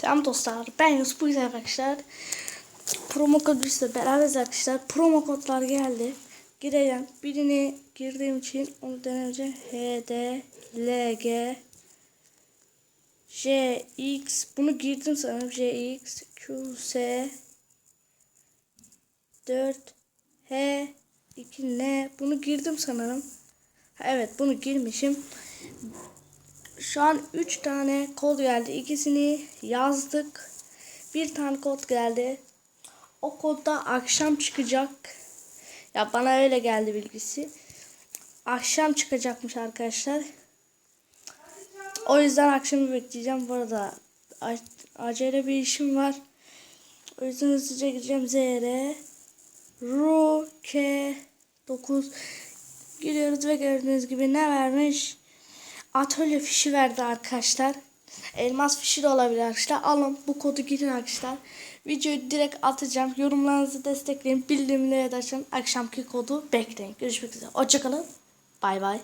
Selam dostlar. Ben Yusuf Bugün arkadaşlar. Promo koduyla beraberiz arkadaşlar. Promo kodlar geldi. Gireceğim. Birini girdiğim için onu deneyeceğim. HD, LG, JX. Bunu girdim sanırım. JX, QS, 4, H, 2N. Bunu girdim sanırım. Evet bunu girmişim. Şu an 3 tane kod geldi. İkisini yazdık. Bir tane kod geldi. O kodda akşam çıkacak. Ya bana öyle geldi bilgisi. Akşam çıkacakmış arkadaşlar. O yüzden akşamı bekleyeceğim. Bu arada acele bir işim var. O yüzden hızlıca gideceğim. ZR Ru K 9 Gidiyoruz ve gördüğünüz gibi ne vermiş? Atölye fişi verdi arkadaşlar. Elmas fişi de olabilir arkadaşlar. Alın bu kodu girin arkadaşlar. Videoyu direkt atacağım. Yorumlarınızı destekleyin. Bildirimleri de açın. Akşamki kodu bekleyin. Görüşmek üzere. Hoşçakalın. Bay bay.